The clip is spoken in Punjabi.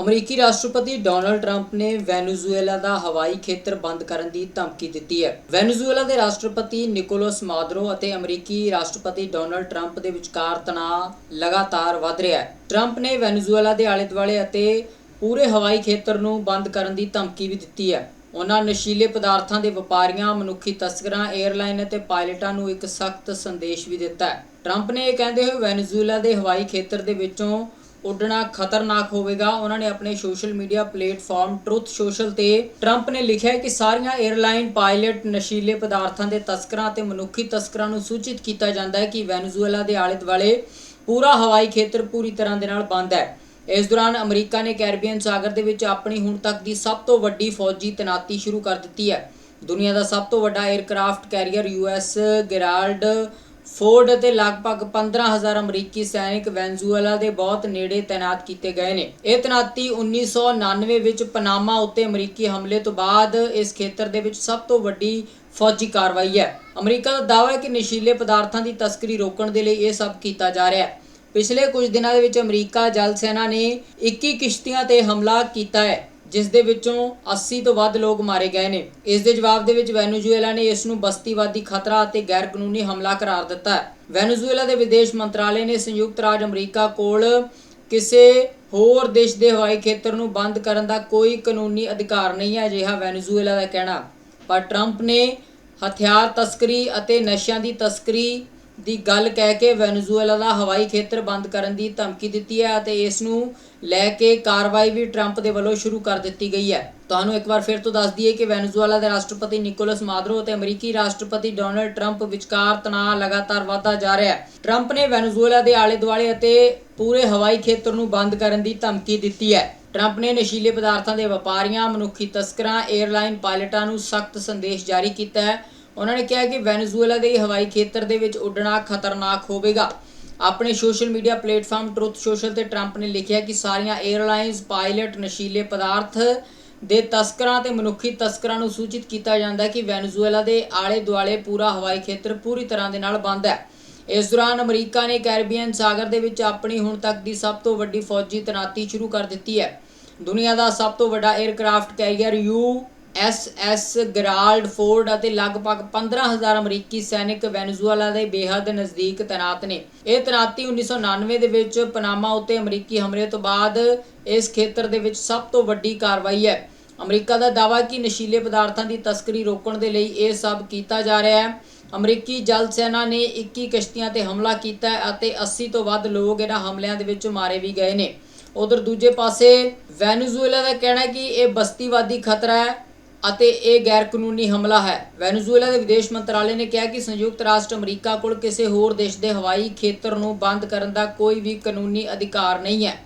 ਅਮਰੀਕੀ ਰਾਸ਼ਟਰਪਤੀ ਡੋਨਲਡ ਟਰੰਪ ਨੇ ਵੈਨੇਜ਼ੁਏਲਾ ਦਾ ਹਵਾਈ ਖੇਤਰ ਬੰਦ ਕਰਨ ਦੀ ਧਮਕੀ ਦਿੱਤੀ ਹੈ। ਵੈਨੇਜ਼ੁਏਲਾ ਦੇ ਰਾਸ਼ਟਰਪਤੀ ਨਿਕੋਲਸ ਮਾਦਰੋ ਅਤੇ ਅਮਰੀਕੀ ਰਾਸ਼ਟਰਪਤੀ ਡੋਨਲਡ ਟਰੰਪ ਦੇ ਵਿਚਕਾਰ ਤਣਾਅ ਲਗਾਤਾਰ ਵਧ ਰਿਹਾ ਹੈ। ਟਰੰਪ ਨੇ ਵੈਨੇਜ਼ੁਏਲਾ ਦੇ ਆਲੇ-ਦੁਆਲੇ ਅਤੇ ਪੂਰੇ ਹਵਾਈ ਖੇਤਰ ਨੂੰ ਬੰਦ ਕਰਨ ਦੀ ਧਮਕੀ ਵੀ ਦਿੱਤੀ ਹੈ। ਉਹਨਾਂ ਨਸ਼ੀਲੇ ਪਦਾਰਥਾਂ ਦੇ ਵਪਾਰੀਆਂ, ਮਨੁੱਖੀ ਤਸਕਰਾਂ 에ਅਰਲਾਈਨ ਅਤੇ ਪਾਇਲਟਾਂ ਨੂੰ ਇੱਕ ਸਖਤ ਸੰਦੇਸ਼ ਵੀ ਦਿੱਤਾ ਹੈ। ਟਰੰਪ ਨੇ ਇਹ ਕਹਿੰਦੇ ਹੋਏ ਵੈਨੇਜ਼ੁਏਲਾ ਦੇ ਹਵਾਈ ਖੇਤਰ ਦੇ ਵਿੱਚੋਂ ਉੱਡਣਾ ਖਤਰਨਾਕ ਹੋਵੇਗਾ। ਉਹਨਾਂ ਨੇ ਆਪਣੇ social media platform Truth Social ਤੇ ਟਰੰਪ ਨੇ ਲਿਖਿਆ ਕਿ ਸਾਰੀਆਂ 에ਅਰਲਾਈਨ ਪਾਇਲਟ ਨਸ਼ੀਲੇ ਪਦਾਰਥਾਂ ਦੇ ਤਸਕਰਾਂ ਅਤੇ ਮਨੁੱਖੀ ਤਸਕਰਾਂ ਨੂੰ ਸੂਚਿਤ ਕੀਤਾ ਜਾਂਦਾ ਹੈ ਕਿ ਵੈਨੇਜ਼ੁਏਲਾ ਦੇ ਆਲੇ-ਦੁਆਲੇ ਪੂਰਾ ਹਵਾਈ ਖੇਤਰ ਪੂਰੀ ਤਰ੍ਹਾਂ ਦੇ ਨਾਲ ਬੰਦ ਹੈ। ਇਸ ਦੌਰਾਨ ਅਮਰੀਕਾ ਨੇ ਕੈਰੀਬੀਅਨ ਸਾਗਰ ਦੇ ਵਿੱਚ ਆਪਣੀ ਹੁਣ ਤੱਕ ਦੀ ਸਭ ਤੋਂ ਵੱਡੀ ਫੌਜੀ ਤੈਨਾਤੀ ਸ਼ੁਰੂ ਕਰ ਦਿੱਤੀ ਹੈ। ਦੁਨੀਆ ਦਾ ਸਭ ਤੋਂ ਵੱਡਾ aircraft carrier US Gerald Ford ਅਤੇ ਲਗਭਗ 15000 ਅਮਰੀਕੀ ਸੈਨਿਕ ਵੈਨਜ਼ੂਏਲਾ ਦੇ ਬਹੁਤ ਨੇੜੇ ਤਾਇਨਾਤ ਕੀਤੇ ਗਏ ਨੇ। ਇਹ ਤੈਨਾਤੀ 1999 ਵਿੱਚ ਪਨਾਮਾ ਉੱਤੇ ਅਮਰੀਕੀ ਹਮਲੇ ਤੋਂ ਬਾਅਦ ਇਸ ਖੇਤਰ ਦੇ ਵਿੱਚ ਸਭ ਤੋਂ ਵੱਡੀ ਫੌਜੀ ਕਾਰਵਾਈ ਹੈ। ਅਮਰੀਕਾ ਦਾ ਦਾਅਵਾ ਹੈ ਕਿ ਨਸ਼ੀਲੇ ਪਦਾਰਥਾਂ ਦੀ ਤਸਕਰੀ ਰੋਕਣ ਦੇ ਲਈ ਇਹ ਸਭ ਕੀਤਾ ਜਾ ਰਿਹਾ ਹੈ। ਪਿਛਲੇ ਕੁਝ ਦਿਨਾਂ ਦੇ ਵਿੱਚ ਅਮਰੀਕਾ ਜਲ ਸੈਨਾ ਨੇ 21 ਕਿਸ਼ਤੀਆਂ ਤੇ ਹਮਲਾ ਕੀਤਾ ਹੈ। ਜਿਸ ਦੇ ਵਿੱਚੋਂ 80 ਤੋਂ ਵੱਧ ਲੋਕ ਮਾਰੇ ਗਏ ਨੇ। ਇਸ ਦੇ ਜਵਾਬ ਦੇ ਵਿੱਚ ਵੈਨੇਜ਼ੁਏਲਾ ਨੇ ਇਸ ਨੂੰ ਬਸਤੀਵਾਦੀ ਖਤਰਾ ਅਤੇ ਗੈਰ ਕਾਨੂੰਨੀ ਹਮਲਾ ਕਰਾਰ ਦਿੱਤਾ ਹੈ। ਵੈਨੇਜ਼ੁਏਲਾ ਦੇ ਵਿਦੇਸ਼ ਮੰਤਰਾਲੇ ਨੇ ਸੰਯੁਕਤ ਰਾਜ ਅਮਰੀਕਾ ਕੋਲ ਕਿਸੇ ਹੋਰ ਦੇਸ਼ ਦੇ ਹਵਾਈ ਖੇਤਰ ਨੂੰ ਬੰਦ ਕਰਨ ਦਾ ਕੋਈ ਕਾਨੂੰਨੀ ਅਧਿਕਾਰ ਨਹੀਂ ਹੈ, ਅਜਿਹਾ ਵੈਨੇਜ਼ੁਏਲਾ ਦਾ ਕਹਿਣਾ। ਪਰ ਟਰੰਪ ਨੇ ਹਥਿਆਰ ਤਸਕਰੀ ਅਤੇ ਨਸ਼ਿਆਂ ਦੀ ਤਸਕਰੀ ਦੀ ਗੱਲ ਕਹਿ ਕੇ ਵੈਨੇਜ਼ੁਏਲਾ ਦਾ ਹਵਾਈ ਖੇਤਰ ਬੰਦ ਕਰਨ ਦੀ ਧਮਕੀ ਦਿੱਤੀ ਹੈ ਅਤੇ ਇਸ ਨੂੰ ਲੈ ਕੇ ਕਾਰਵਾਈ ਵੀ ਟਰੰਪ ਦੇ ਵੱਲੋਂ ਸ਼ੁਰੂ ਕਰ ਦਿੱਤੀ ਗਈ ਹੈ। ਤੁਹਾਨੂੰ ਇੱਕ ਵਾਰ ਫਿਰ ਤੋਂ ਦੱਸ ਦਈਏ ਕਿ ਵੈਨੇਜ਼ੁਏਲਾ ਦੇ ਰਾਸ਼ਟਰਪਤੀ ਨਿਕੋਲਸ ਮਾਦਰੋ ਅਤੇ ਅਮਰੀਕੀ ਰਾਸ਼ਟਰਪਤੀ ਡੋਨਲਡ ਟਰੰਪ ਵਿਚਕਾਰ ਤਣਾਅ ਲਗਾਤਾਰ ਵਧਦਾ ਜਾ ਰਿਹਾ ਹੈ। ਟਰੰਪ ਨੇ ਵੈਨੇਜ਼ੁਏਲਾ ਦੇ ਆਲੇ-ਦੁਆਲੇ ਅਤੇ ਪੂਰੇ ਹਵਾਈ ਖੇਤਰ ਨੂੰ ਬੰਦ ਕਰਨ ਦੀ ਧਮਕੀ ਦਿੱਤੀ ਹੈ। ਟਰੰਪ ਨੇ ਨਸ਼ੀਲੇ ਪਦਾਰਥਾਂ ਦੇ ਵਪਾਰੀਆਂ, ਮਨੁੱਖੀ ਤਸਕਰਾਂ 에ਅਰਲਾਈਨ ਪਾਇਲਟਾਂ ਨੂੰ ਸਖਤ ਸੰਦੇਸ਼ ਜਾਰੀ ਕੀਤਾ ਹੈ ਉਹਨਾਂ ਨੇ ਕਿਹਾ ਕਿ ਵੈਨੇਜ਼ੁਏਲਾ ਦੇ ਹਵਾਈ ਖੇਤਰ ਦੇ ਵਿੱਚ ਉੱਡਣਾ ਖਤਰਨਾਕ ਹੋਵੇਗਾ। ਆਪਣੇ social media platform Truth Social ਤੇ ਟਰੰਪ ਨੇ ਲਿਖਿਆ ਕਿ ਸਾਰੀਆਂ 에ਅਰਲਾਈਨਸ ਪਾਇਲਟ, ਨਸ਼ੀਲੇ ਪਦਾਰਥ ਦੇ ਤਸਕਰਾਂ ਤੇ ਮਨੁੱਖੀ ਤਸਕਰਾਂ ਨੂੰ ਸੂਚਿਤ ਕੀਤਾ ਜਾਂਦਾ ਹੈ ਕਿ ਵੈਨੇਜ਼ੁਏਲਾ ਦੇ ਆਲੇ-ਦੁਆਲੇ ਪੂਰਾ ਹਵਾਈ ਖੇਤਰ ਪੂਰੀ ਤਰ੍ਹਾਂ ਦੇ ਨਾਲ ਬੰਦ ਹੈ। ਇਸ ਦੌਰਾਨ ਅਮਰੀਕਾ ਨੇ ਕੈਰੀਬੀਅਨ ਸਾਗਰ ਦੇ ਵਿੱਚ ਆਪਣੀ ਹੁਣ ਤੱਕ ਦੀ ਸਭ ਤੋਂ ਵੱਡੀ ਫੌਜੀ ਤੈਨਾਤੀ ਸ਼ੁਰੂ ਕਰ ਦਿੱਤੀ ਹੈ। ਦੁਨੀਆ ਦਾ ਸਭ ਤੋਂ ਵੱਡਾ aircraft carrier U S S Gerald Ford ਅਤੇ ਲਗਭਗ 15000 ਅਮਰੀਕੀ ਸੈਨਿਕ ਵੈਨੇਜ਼ੁਏਲਾ ਦੇ ਬੇਹੱਦ ਨਜ਼ਦੀਕ ਤੈਨਾਤ ਨੇ। ਇਹ ਤੈਨਾਤੀ 1999 ਦੇ ਵਿੱਚ ਪਨਾਮਾ ਉੱਤੇ ਅਮਰੀਕੀ ਹਮਲੇ ਤੋਂ ਬਾਅਦ ਇਸ ਖੇਤਰ ਦੇ ਵਿੱਚ ਸਭ ਤੋਂ ਵੱਡੀ ਕਾਰਵਾਈ ਹੈ। ਅਮਰੀਕਾ ਦਾ ਦਾਅਵਾ ਕਿ ਨਸ਼ੀਲੇ ਪਦਾਰਥਾਂ ਦੀ ਤਸਕਰੀ ਰੋਕਣ ਦੇ ਲਈ ਇਹ ਸਭ ਕੀਤਾ ਜਾ ਰਿਹਾ ਹੈ। ਅਮਰੀਕੀ ਜਲ ਸੈਨਾ ਨੇ 21 ਕਿਸ਼ਤੀਆਂ ਤੇ ਹਮਲਾ ਕੀਤਾ ਅਤੇ 80 ਤੋਂ ਵੱਧ ਲੋਕ ਇਹਨਾਂ ਹਮਲਿਆਂ ਦੇ ਵਿੱਚ ਮਾਰੇ ਵੀ ਗਏ ਨੇ। ਉਧਰ ਦੂਜੇ ਪਾਸੇ ਵੈਨੇਜ਼ੁਏਲਾ ਦਾ ਕਹਿਣਾ ਹੈ ਕਿ ਇਹ ਬਸਤੀਵਾਦੀ ਖਤਰਾ ਹੈ। ਅਤੇ ਇਹ ਗੈਰ ਕਾਨੂੰਨੀ ਹਮਲਾ ਹੈ। ਵੈਨੇਜ਼ੁਏਲਾ ਦੇ ਵਿਦੇਸ਼ ਮੰਤਰਾਲੇ ਨੇ ਕਿਹਾ ਕਿ ਸੰਯੁਕਤ ਰਾਸ਼ਟਰ ਅਮਰੀਕਾ ਕੋਲ ਕਿਸੇ ਹੋਰ ਦੇਸ਼ ਦੇ ਹਵਾਈ ਖੇਤਰ ਨੂੰ ਬੰਦ ਕਰਨ ਦਾ ਕੋਈ ਵੀ ਕਾਨੂੰਨੀ ਅਧਿਕਾਰ ਨਹੀਂ ਹੈ।